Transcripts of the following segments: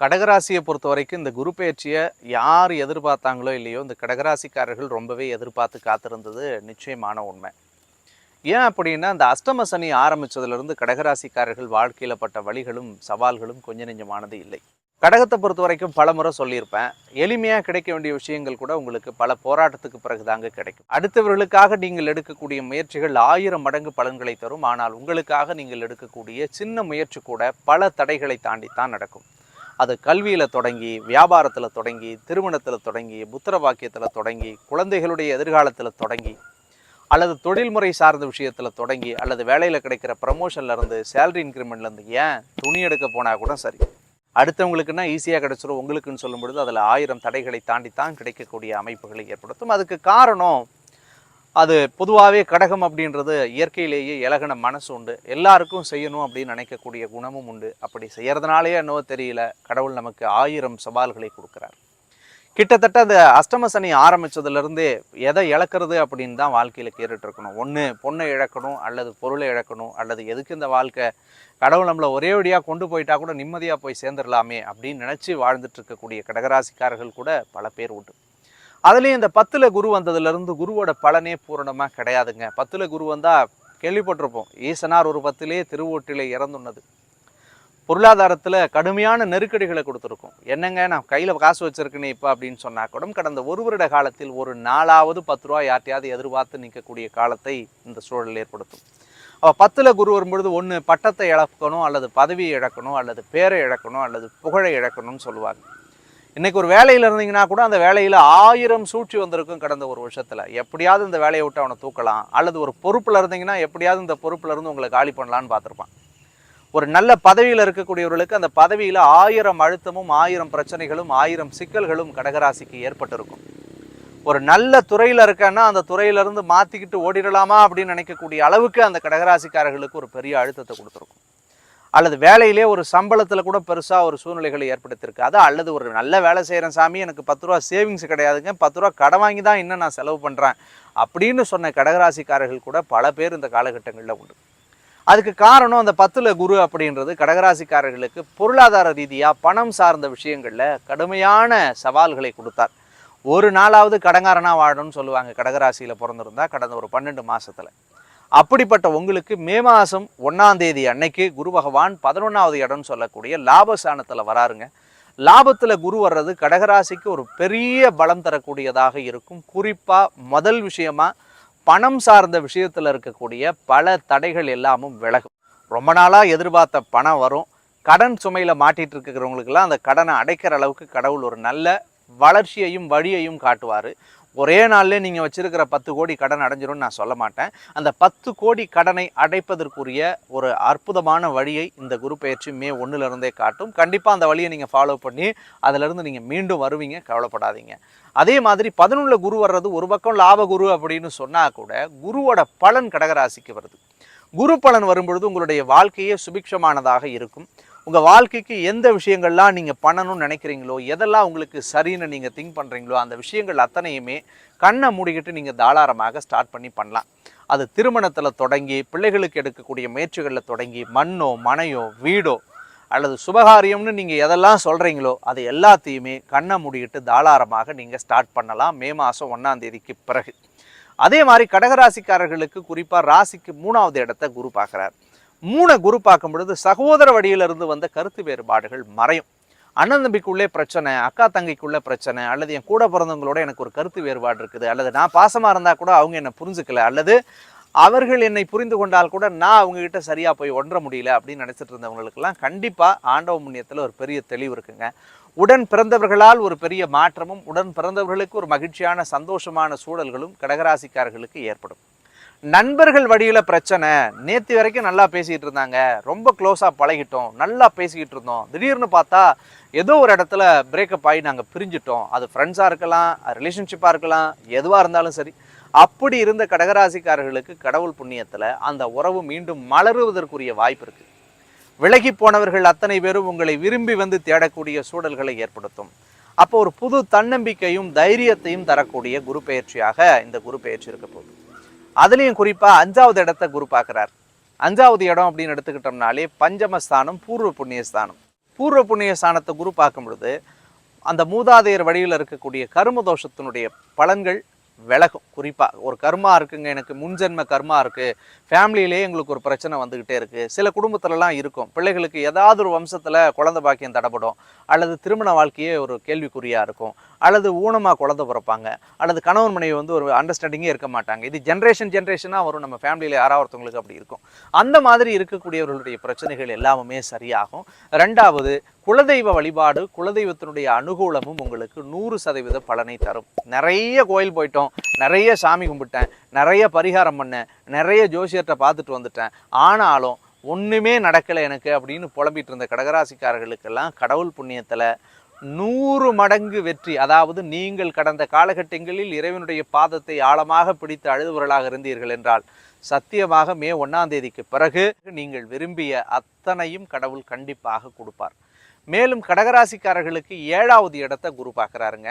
கடகராசியை பொறுத்த வரைக்கும் இந்த குரு பயிற்சியை யார் எதிர்பார்த்தாங்களோ இல்லையோ இந்த கடகராசிக்காரர்கள் ரொம்பவே எதிர்பார்த்து காத்திருந்தது நிச்சயமான உண்மை. ஏன் அப்படின்னா இந்த அஷ்டம சனி ஆரம்பித்ததுலேருந்து கடகராசிக்காரர்கள் வாழ்க்கையில் பட்ட வழிகளும் சவால்களும் கொஞ்ச நெஞ்சமானது இல்லை. கடகத்தை பொறுத்த வரைக்கும் பல முறை சொல்லியிருப்பேன். எளிமையாக கிடைக்க வேண்டிய விஷயங்கள் கூட உங்களுக்கு பல போராட்டத்துக்கு பிறகு தாங்க கிடைக்கும். அடுத்தவர்களுக்காக நீங்கள் எடுக்கக்கூடிய முயற்சிகள் ஆயிரம் மடங்கு பலன்களை தரும். ஆனால் உங்களுக்காக நீங்கள் எடுக்கக்கூடிய சின்ன முயற்சி கூட பல தடைகளை தாண்டித்தான் நடக்கும். அது கல்வியில் தொடங்கி வியாபாரத்தில் தொடங்கி திருமணத்தில் தொடங்கி புத்திர வாக்கியத்தில் தொடங்கி குழந்தைகளுடைய எதிர்காலத்தில் தொடங்கி அல்லது தொழில்முறை சார்ந்த விஷயத்தில் தொடங்கி அல்லது வேலையில் கிடைக்கிற ப்ரமோஷன்லேருந்து சேலரி இன்க்ரிமெண்ட்லேருந்து ஏன் துணி எடுக்க போனால் கூட சரி? அடுத்தவங்களுக்குன்னா ஈஸியாக கிடைச்சிரும்? உங்களுக்குன்னு சொல்லும் பொழுது அதில் ஆயிரம் தடைகளை தாண்டி தான் கிடைக்கக்கூடிய அமைப்புகளை ஏற்படுத்தும். அதுக்கு காரணம் அது பொதுவாகவே கடகம் அப்படின்றது இயற்கையிலேயே இலகின மனசு உண்டு. எல்லாருக்கும் செய்யணும் அப்படின்னு நினைக்கக்கூடிய குணமும் உண்டு. அப்படி செய்கிறதுனாலேயே என்னவோ தெரியல. கடவுள் நமக்கு ஆயிரம் சவால்களை கொடுக்குறார். கிட்டத்தட்ட அந்த அஷ்டம சனி ஆரம்பிச்சதுலேருந்தே எதை இழக்கிறது அப்படின்னு தான் வாழ்க்கையில் கேட்டுட்டு இருக்கணும் ஒன்று பொண்ணை இழக்கணும் அல்லது பொருளை இழக்கணும் அல்லது எதுக்கு இந்த வாழ்க்கை? கடவுள் நம்மளை ஒரே வழியாக கொண்டு போயிட்டா கூட நிம்மதியாக போய் சேர்ந்துடலாமே அப்படின்னு நினச்சி வாழ்ந்துட்டு இருக்கக்கூடிய கடகராசிக்காரர்கள் கூட பல பேர் உண்டு. அதுலேயும் இந்த பத்தில் குரு வந்ததுலேருந்து குருவோட பலனே பூரணமாக கிடையாதுங்க. பத்தில் குரு வந்தால் கேள்விப்பட்டிருப்போம். ஈசனார் ஒரு பத்திலே திருவோட்டிலே இறந்துன்னது பொருளாதாரத்தில் கடுமையான நெருக்கடிகளை கொடுத்துருக்கும். என்னங்க நான் கையில் காசு வச்சுருக்கேனே இப்போ அப்படின்னு சொன்னால் கூட கடந்த ஒரு வருட காலத்தில் ஒரு நாலாவது பத்து ரூபா யார்ட்டையாவது எதிர்பார்த்து நிற்கக்கூடிய காலத்தை இந்த சூழல் ஏற்படுத்தும். அப்போ பத்தில் குரு வரும்பொழுது ஒன்று பட்டத்தை இழக்கணும் அல்லது பதவியை இழக்கணும் அல்லது பேரை இழக்கணும் அல்லது புகழை இழக்கணும்னு சொல்லுவாங்க. இன்றைக்கி ஒரு வேலையில் இருந்தீங்கன்னா கூட அந்த வேலையில் ஆயிரம் சூழ்ச்சி வந்திருக்கும் கடந்த ஒரு வருஷத்தில். எப்படியாவது இந்த வேலையை விட்டு அவனை தூக்கலாம். அல்லது ஒரு பொறுப்பில் இருந்தீங்கன்னா எப்படியாவது இந்த பொறுப்பில் இருந்து உங்களை காலி பண்ணலான்னு பார்த்துருப்பான். ஒரு நல்ல பதவியில் இருக்கக்கூடியவர்களுக்கு அந்த பதவியில் ஆயிரம் அழுத்தமும் ஆயிரம் பிரச்சனைகளும் ஆயிரம் சிக்கல்களும் கடகராசிக்கு ஏற்பட்டிருக்கும். ஒரு நல்ல துறையில் இருக்கேன்னா அந்த துறையிலிருந்து மாற்றிக்கிட்டு ஓடிடலாமா அப்படின்னு நினைக்கக்கூடிய அளவுக்கு அந்த கடகராசிக்காரர்களுக்கு ஒரு பெரிய அழுத்தத்தை கொடுத்துருக்கும். அல்லது வேலையிலே ஒரு சம்பளத்தில் கூட பெருசாக ஒரு சூழ்நிலைகளை ஏற்படுத்தியிருக்காது அல்லது ஒரு நல்ல வேலை செய்கிறேன் சாமி எனக்கு பத்து ரூபா சேவிங்ஸ் கிடையாதுங்க பத்து ரூபா கடை வாங்கி தான் இன்னும் நான் செலவு பண்ணுறேன் அப்படின்னு சொன்ன கடகராசிக்காரர்கள் கூட பல பேர் இந்த காலகட்டங்களில் உண்டு. அதுக்கு காரணம் அந்த பத்தில் குரு அப்படின்றது கடகராசிக்காரர்களுக்கு பொருளாதார ரீதியாக பணம் சார்ந்த விஷயங்களில் கடுமையான சவால்களை கொடுத்தார். ஒரு நாளாவது கடங்காரனாக வாழணும்னு சொல்லுவாங்க கடகராசியில் பிறந்திருந்தா கடந்த ஒரு பன்னெண்டு மாதத்தில் அப்படிப்பட்ட உங்களுக்கு மே மாதம் ஒன்றாம் தேதி அன்னைக்கு குரு பகவான் பதினொன்றாவது இடம்னு சொல்லக்கூடிய லாபஸ்தானத்தில் வராருங்க. லாபத்தில் குரு வர்றது கடகராசிக்கு ஒரு பெரிய பலம் தரக்கூடியதாக இருக்கும். குறிப்பாக முதல் விஷயமா பணம் சார்ந்த விஷயத்தில் இருக்கக்கூடிய பல தடைகள் எல்லாமும் விலகும். ரொம்ப நாளாக எதிர்பார்த்த பணம் வரும். கடன் சுமையில் மாட்டிகிட்டு இருக்கிறவங்களுக்கெல்லாம் அந்த கடனை அடைக்கிற அளவுக்கு கடவுள் ஒரு நல்ல வளர்ச்சியையும் வழியையும் காட்டுவார். ஒரே நாளில் நீங்கள் வச்சிருக்கிற பத்து கோடி கடன் அடைஞ்சிரும்னு நான் சொல்ல மாட்டேன். அந்த பத்து கோடி கடனை அடைப்பதற்குரிய ஒரு அற்புதமான வழியை இந்த குரு பயிற்சி மே ஒன்றுலேருந்தே இருந்தே காட்டும். கண்டிப்பாக அந்த வழியை நீங்கள் ஃபாலோ பண்ணி அதிலிருந்து நீங்கள் மீண்டும் வருவீங்க கவலைப்படாதீங்க. அதே மாதிரி பதினொன்றில் குரு வர்றது ஒரு பக்கம் லாப குரு அப்படின்னு சொன்னால் கூட குருவோட பலன் கடகராசிக்கு வருது. குரு பலன் வரும்பொழுது உங்களுடைய வாழ்க்கையே சுபிக்ஷமானதாக இருக்கும். உங்கள் வாழ்க்கைக்கு எந்த விஷயங்கள்லாம் நீங்கள் பண்ணணும்னு நினைக்கிறீங்களோ எதெல்லாம் உங்களுக்கு சரின்னு நீங்கள் திங்க் பண்ணுறீங்களோ அந்த விஷயங்கள் அத்தனையுமே கண்ணை மூடிக்கிட்டு நீங்கள் தாளாரமாக ஸ்டார்ட் பண்ணி பண்ணலாம். அது திருமணத்தில் தொடங்கி பிள்ளைகளுக்கு எடுக்கக்கூடிய முயற்சிகளில் தொடங்கி மண்ணோ மனையோ வீடோ அல்லது சுபகாரியம்னு நீங்கள் எதெல்லாம் சொல்கிறீங்களோ அது எல்லாத்தையுமே கண்ணை மூடிக்கிட்டு தாளாரமாக நீங்கள் ஸ்டார்ட் பண்ணலாம் மே மாதம் ஒன்றாம் தேதிக்கு பிறகு. அதே மாதிரி கடகராசிக்காரர்களுக்கு குறிப்பாக ராசிக்கு மூணாவது இடத்த குரு பார்க்குறார். மூணை குரு பார்க்கும் பொழுது சகோதர வழியிலிருந்து வந்த கருத்து வேறுபாடுகள் மறையும். அண்ணன் தம்பிக்குள்ளே பிரச்சனை அக்கா தங்கைக்குள்ளே பிரச்சனை அல்லது என் கூட பிறந்தவங்களோட எனக்கு ஒரு கருத்து வேறுபாடு இருக்குது. அல்லது நான் பாசமாக இருந்தால் கூட அவங்க என்னை புரிஞ்சுக்கல. அல்லது அவர்கள் என்னை புரிந்து கொண்டால் கூட நான் அவங்கக்கிட்ட சரியாக போய் ஒன்ற முடியல அப்படின்னு நினச்சிட்டு இருந்தவங்களுக்கெல்லாம் கண்டிப்பாக ஆண்டவ முன்னியத்தில் ஒரு பெரிய தெளிவு இருக்குங்க. உடன் பிறந்தவர்களால் ஒரு பெரிய மாற்றமும் உடன் பிறந்தவர்களுக்கு ஒரு மகிழ்ச்சியான சந்தோஷமான சூழல்களும் கடகராசிக்காரர்களுக்கு ஏற்படும். நண்பர்கள் வழியில் பிரச்சனை. நேற்று வரைக்கும் நல்லா பேசிக்கிட்டு இருந்தாங்க. ரொம்ப க்ளோஸாக பழகிட்டோம். நல்லா பேசிக்கிட்டு இருந்தோம். திடீர்னு பார்த்தா ஏதோ ஒரு இடத்துல பிரேக்கப் ஆகி நாங்கள் பிரிஞ்சிட்டோம். அது ஃப்ரெண்ட்ஸாக இருக்கலாம் ரிலேஷன்ஷிப்பாக இருக்கலாம் எதுவாக இருந்தாலும் சரி. அப்படி இருந்த கடகராசிக்காரர்களுக்கு கடவுள் புண்ணியத்தில் அந்த உறவு மீண்டும் மலருவதற்குரிய வாய்ப்பு இருக்குது விலகி போனவர்கள் அத்தனை பேரும் உங்களை விரும்பி வந்து தேடக்கூடிய சூழல்களை ஏற்படுத்தும். அப்போ ஒரு புது தன்னம்பிக்கையும் தைரியத்தையும் தரக்கூடிய குரு பயிற்சியாக இந்த குரு பயிற்சி இருக்க போகுது. அதுலேயும் குறிப்பாக அஞ்சாவது இடத்த குரு பார்க்குறார். அஞ்சாவது இடம் அப்படின்னு எடுத்துக்கிட்டோம்னாலே பஞ்சமஸ்தானம் பூர்வ புண்ணியஸ்தானம். பூர்வ புண்ணியஸ்தானத்தை குரு பார்க்கும் பொழுது அந்த மூதாதையர் வழியில் இருக்கக்கூடிய கரும தோஷத்தினுடைய பலன்கள் விலகும். குறிப்பாக ஒரு கர்மா இருக்குங்க எனக்கு முன்ஜென்ம கர்மா இருக்குது ஃபேமிலியிலே எங்களுக்கு ஒரு பிரச்சனை வந்துக்கிட்டே இருக்குது சில குடும்பத்துலலாம் இருக்கும். பிள்ளைகளுக்கு ஏதாவது ஒரு வம்சத்தில் குழந்த பாக்கியம் தடப்படும் அல்லது திருமண வாழ்க்கையே ஒரு கேள்விக்குறியாக இருக்கும். அல்லது ஊனமாக குழந்த பிறப்பாங்க அல்லது கணவன் மனைவி வந்து ஒரு அண்டர்ஸ்டாண்டிங்கே இருக்க மாட்டாங்க. இது ஜென்ரேஷன் ஜென்ரேஷனாக வரும். நம்ம ஃபேமிலியில் யாராவது ஒருத்தவங்களுக்கு அப்படி இருக்கும். அந்த மாதிரி இருக்கக்கூடியவர்களுடைய பிரச்சனைகள் எல்லாமே சரியாகும். ரெண்டாவது குலதெய்வ வழிபாடு குலதெய்வத்தினுடைய அனுகூலமும் உங்களுக்கு நூறு சதவீத பலனை தரும். நிறைய கோயில் போயிட்டோம் நிறைய சாமி கும்பிட்டேன் நிறைய பரிகாரம் பண்ணேன் நிறைய ஜோசியர்கிட்ட பார்த்துட்டு வந்துட்டேன். ஆனாலும் ஒன்றுமே நடக்கலை எனக்கு அப்படின்னு புலம்பிட்டு இருந்த கடகராசிக்காரர்களுக்கெல்லாம் கடவுள் புண்ணியத்தில் நூறு மடங்கு வெற்றி. அதாவது நீங்கள் கடந்த காலகட்டங்களில் இறைவனுடைய பாதத்தை ஆழமாக பிடித்து அழுதுவர்களாக இருந்தீர்கள் என்றால் சத்தியமாக மே ஒன்றாம் தேதிக்கு பிறகு நீங்கள் விரும்பிய அத்தனையும் கடவுள் கண்டிப்பாக கொடுப்பார். மேலும் கடகராசிக்காரர்களுக்கு ஏழாவது இடத்தை குரு பார்க்குறாருங்க.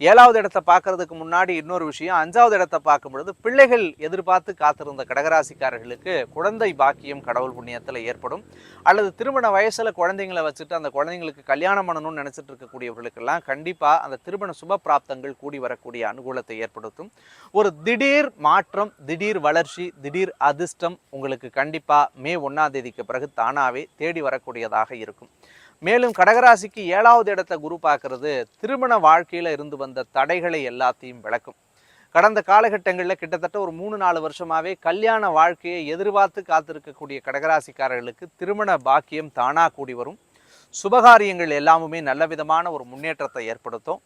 ஏழாவது இடத்தை பார்க்கறதுக்கு முன்னாடி இன்னொரு விஷயம் அஞ்சாவது இடத்தை பார்க்கும் பொழுது பிள்ளைகள் எதிர்பார்த்து காத்திருந்த கடகராசிக்காரர்களுக்கு குழந்தை பாக்கியம் கடவுள் புண்ணியத்தில் ஏற்படும். அல்லது திருமண வயசில் குழந்தைங்களை வச்சுட்டு அந்த குழந்தைங்களுக்கு கல்யாணம் பண்ணணும்னு நினச்சிட்டு இருக்கக்கூடியவர்களுக்கெல்லாம் கண்டிப்பாக அந்த திருமண சுப பிராப்தங்கள் கூடி வரக்கூடிய அனுகூலத்தை ஏற்படுத்தும். ஒரு திடீர் மாற்றம் திடீர் வளர்ச்சி திடீர் அதிர்ஷ்டம் உங்களுக்கு கண்டிப்பாக மே ஒன்றாம் தேதிக்கு பிறகு தானாகவே தேடி வரக்கூடியதாக இருக்கும். மேலும் கடகராசிக்கு ஏழாவது இடத்தை குரு பார்க்கறது திருமண வாழ்க்கையில் இருந்து வந்த தடைகளை எல்லாத்தையும் விளக்கும். கடந்த காலகட்டங்களில் கிட்டத்தட்ட ஒரு மூணு நாலு வருஷமாகவே கல்யாண வாழ்க்கையை எதிர்பார்த்து காத்திருக்கக்கூடிய கடகராசிக்காரர்களுக்கு திருமண பாக்கியம் தானாக கூடி வரும். சுபகாரியங்கள் எல்லாமுமே நல்ல விதமான ஒரு முன்னேற்றத்தை ஏற்படுத்தும்.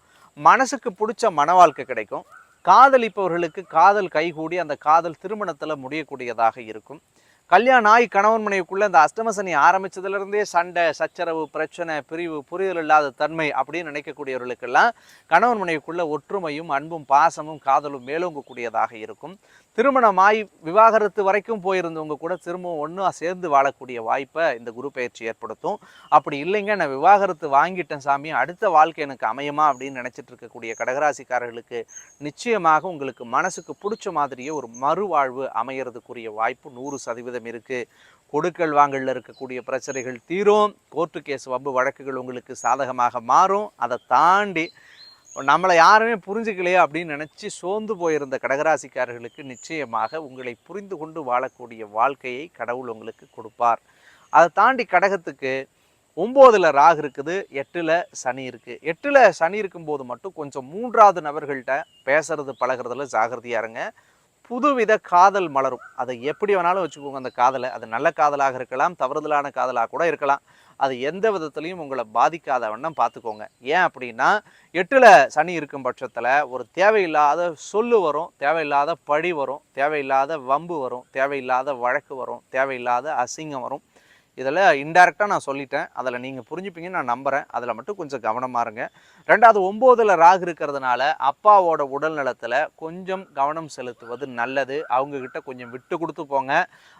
மனசுக்கு பிடிச்ச மன வாழ்க்கை கிடைக்கும். காதலிப்பவர்களுக்கு காதல் கைகூடி அந்த காதல் திருமணத்தில் முடியக்கூடியதாக இருக்கும். கல்யாணம் ஆகி கணவன் மனைவிக்குள்ள இந்த அஷ்டமசனி ஆரம்பிச்சதுல இருந்தே சண்டை சச்சரவு பிரச்சனை பிரிவு புரிதல் இல்லாத தன்மை அப்படின்னு நினைக்கக்கூடியவர்களுக்கெல்லாம் கணவன் மனைவிக்குள்ள ஒற்றுமையும் அன்பும் பாசமும் காதலும் மேலோங்கக்கூடியதாக இருக்கும். திருமணமாய் விவாகரத்து வரைக்கும் போயிருந்தவங்க கூட திரும்பவும் ஒன்றும் சேர்ந்து வாழக்கூடிய வாய்ப்பை இந்த குரு பயிற்சி ஏற்படுத்தும். அப்படி இல்லைங்க நான் விவாகரத்து வாங்கிட்டேன் சாமி அடுத்த வாழ்க்கை எனக்கு அமையுமா அப்படின்னு நினைச்சிட்டு இருக்கக்கூடிய கடகராசிக்காரர்களுக்கு நிச்சயமாக உங்களுக்கு மனசுக்கு பிடிச்ச மாதிரியே ஒரு மறுவாழ்வு அமையறதுக்குரிய வாய்ப்பு நூறு சதவீதம் இருக்குது கொடுக்கல் வாங்கலில் இருக்கக்கூடிய பிரச்சனைகள் தீரும். கோர்ட்டு கேஸ் வம்பு வழக்குகள் உங்களுக்கு சாதகமாக மாறும். அதை தாண்டி நம்மளை யாருமே புரிஞ்சுக்கலையே அப்படின்னு நினச்சி சோர்ந்து போயிருந்த கடகராசிக்காரர்களுக்கு நிச்சயமாக உங்களை புரிந்து கொண்டு வாழக்கூடிய வாழ்க்கையை கடவுள் உங்களுக்கு கொடுப்பார். அதை தாண்டி கடகத்துக்கு ஒம்போதில் ராகு இருக்குது எட்டில் சனி இருக்குது எட்டில் சனி இருக்கும்போது மட்டும் கொஞ்சம் மூன்றாவது நபர்கள்ட்ட பேசுறது பழகுறதுல ஜாகிரதையாக இருங்க. புதுவித காதல் மலரும். அதை எப்படி வேணாலும் வச்சுக்கோங்க அந்த காதலை. அது நல்ல காதலாக இருக்கலாம் தவறுதலான காதலாக கூட இருக்கலாம். அது எந்த விதத்துலையும் உங்களை பாதிக்காத வண்ணம் பார்த்துக்கோங்க. ஏன் அப்படின்னா எட்டில் சனி இருக்கும் பட்சத்தில் ஒரு தேவையில்லாத சொல்லு வரும் தேவையில்லாத பழி வரும் தேவையில்லாத வம்பு வரும் தேவையில்லாத வழக்கு வரும் தேவையில்லாத அசிங்கம் வரும். இதில் இன்டெரக்டாக நான் சொல்லிட்டேன். அதில் நீங்கள் புரிஞ்சுப்பீங்கன்னு நான் நம்புகிறேன் அதில் மட்டும் கொஞ்சம் கவனமாக இருங்க. ரெண்டாவது ஒம்போதில் ராகு இருக்கிறதுனால அப்பாவோட உடல் நலத்தில் கொஞ்சம் கவனம் செலுத்துவது நல்லது. அவங்கக்கிட்ட கொஞ்சம் விட்டு கொடுத்து போங்க.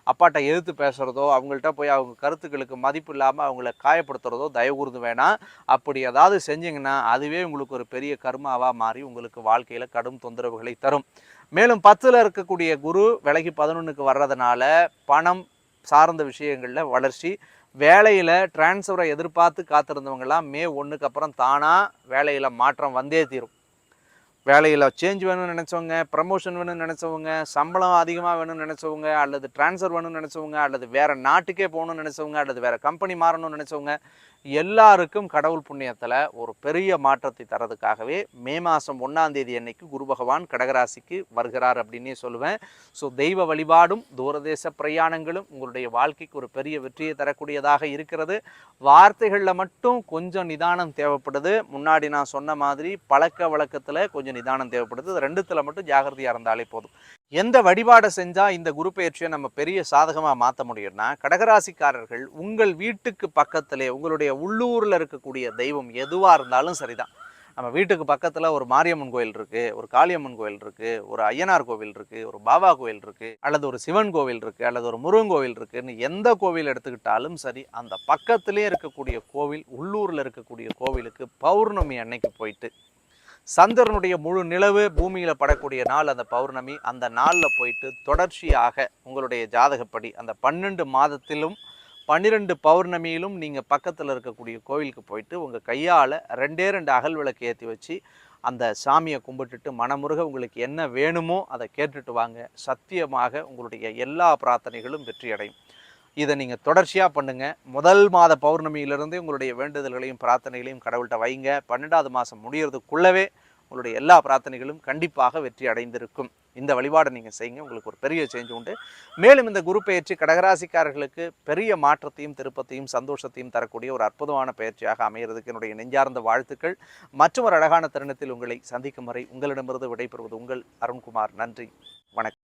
அப்பாட்ட எதிர்த்து பேசுகிறதோ அவங்கள்ட்ட போய் அவங்க கருத்துக்களுக்கு மதிப்பு இல்லாமல் அவங்கள காயப்படுத்துகிறதோ தயவு வேணாம். அப்படி ஏதாவது செஞ்சிங்கன்னா அதுவே உங்களுக்கு ஒரு பெரிய கர்மாவாக மாறி உங்களுக்கு வாழ்க்கையில் கடும் தொந்தரவுகளை தரும். மேலும் பத்தில் இருக்கக்கூடிய குரு விலகி பதினொன்றுக்கு வர்றதுனால பணம் சார்ந்த விஷயங்களில் வளர்ச்சி. வேலையில் டிரான்ஸ்ஃபரை எதிர்பார்த்து காத்திருந்தவங்கெல்லாம் மே ஒன்றுக்கு அப்புறம் தானாக வேலையில் மாற்றம் வந்தே தீரும். வேலையில் சேஞ்ச் வேணும்னு நினச்சவங்க ப்ரமோஷன் வேணும்னு நினச்சவங்க சம்பளம் அதிகமாக வேணும்னு நினச்சவங்க அல்லது ட்ரான்ஸ்ஃபர் வேணும்னு நினச்சவங்க அல்லது வேறு நாட்டுக்கே போகணும்னு நினச்சவங்க அல்லது வேறு கம்பெனி மாறணும்னு நினச்சவங்க எல்லாருக்கும் கடவுள் புண்ணியத்தில் ஒரு பெரிய மாற்றத்தை தரதுக்காகவே மே மாதம் ஒன்றாம் தேதி அன்னைக்கு குரு பகவான் கடகராசிக்கு வருகிறார் அப்படின்னே சொல்லுவேன். ஸோ தெய்வ வழிபாடும் தூரதேச பிரயாணங்களும் உங்களுடைய வாழ்க்கைக்கு ஒரு பெரிய வெற்றியை தரக்கூடியதாக இருக்கிறது. வார்த்தைகளில் மட்டும் கொஞ்சம் நிதானம் தேவைப்படுது. முன்னாடி நான் சொன்ன மாதிரி பழக்க வழக்கத்தில் கொஞ்சம் நிதானம் தேவைப்படுது. ரெண்டுத்தில் மட்டும் ஜாகிரதையாக இருந்தாலே போதும். எந்த வழிபாடை செஞ்சால் இந்த குரு பயிற்சியை நம்ம பெரிய சாதகமாக மாற்ற முடியும்னா கடகராசிக்காரர்கள் உங்கள் வீட்டுக்கு பக்கத்திலே உங்களுடைய உள்ளூரில் இருக்கக்கூடிய தெய்வம் எதுவாக இருந்தாலும் சரிதான். நம்ம வீட்டுக்கு பக்கத்தில் ஒரு மாரியம்மன் கோயில் இருக்குது ஒரு காளியம்மன் கோயில் இருக்குது ஒரு ஐயனார் கோவில் இருக்குது ஒரு பாபா கோவில் இருக்குது அல்லது ஒரு சிவன் கோவில் இருக்குது அல்லது ஒரு முருகன் கோவில் இருக்குதுன்னு எந்த கோவில் எடுத்துக்கிட்டாலும் சரி அந்த பக்கத்திலே இருக்கக்கூடிய கோவில் உள்ளூரில் இருக்கக்கூடிய கோவிலுக்கு பௌர்ணமி அன்னைக்கு போயிட்டு சந்திரனுடைய முழு நிலவு பூமியில் படக்கூடிய நாள் அந்த பௌர்ணமி. அந்த நாளில் போயிட்டு தொடர்ச்சியாக உங்களுடைய ஜாதகப்படி அந்த பன்னெண்டு மாதத்திலும் பன்னிரெண்டு பௌர்ணமியிலும் நீங்கள் பக்கத்தில் இருக்கக்கூடிய கோவிலுக்கு போயிட்டு உங்கள் கையால் ரெண்டே ரெண்டு அகல் விளக்கு ஏற்றி வச்சு அந்த சாமியை கும்பிட்டுட்டு மனமுருக உங்களுக்கு என்ன வேணுமோ அதை கேட்டுட்டு வாங்க. சத்தியமாக உங்களுடைய எல்லா பிரார்த்தனைகளும் வெற்றியடையும். இதை நீங்கள் தொடர்ச்சியாக பண்ணுங்கள் முதல் மாத பௌர்ணமியிலிருந்தே உங்களுடைய வேண்டுதல்களையும் பிரார்த்தனைகளையும் கடவுள்கிட்ட வைங்க. பன்னெண்டாவது மாதம் முடியறதுக்குள்ளவே உங்களுடைய எல்லா பிரார்த்தனைகளும் கண்டிப்பாக வெற்றி அடைந்திருக்கும். இந்த வழிபாடை நீங்கள் செய்யுங்க. உங்களுக்கு ஒரு பெரிய சேஞ்ச் உண்டு. மேலும் இந்த குரு பயிற்சி கடகராசிக்காரர்களுக்கு பெரிய மாற்றத்தையும் திருப்பத்தையும் சந்தோஷத்தையும் தரக்கூடிய ஒரு அற்புதமான பயிற்சியாக அமைகிறதுக்கு என்னுடைய நெஞ்சார்ந்த வாழ்த்துக்கள். மற்றும் ஒரு அழகான தருணத்தில் உங்களை சந்திக்கும் வரை உங்களிடமிருந்து விடைபெறுவது உங்கள் அருண்குமார். நன்றி. வணக்கம்.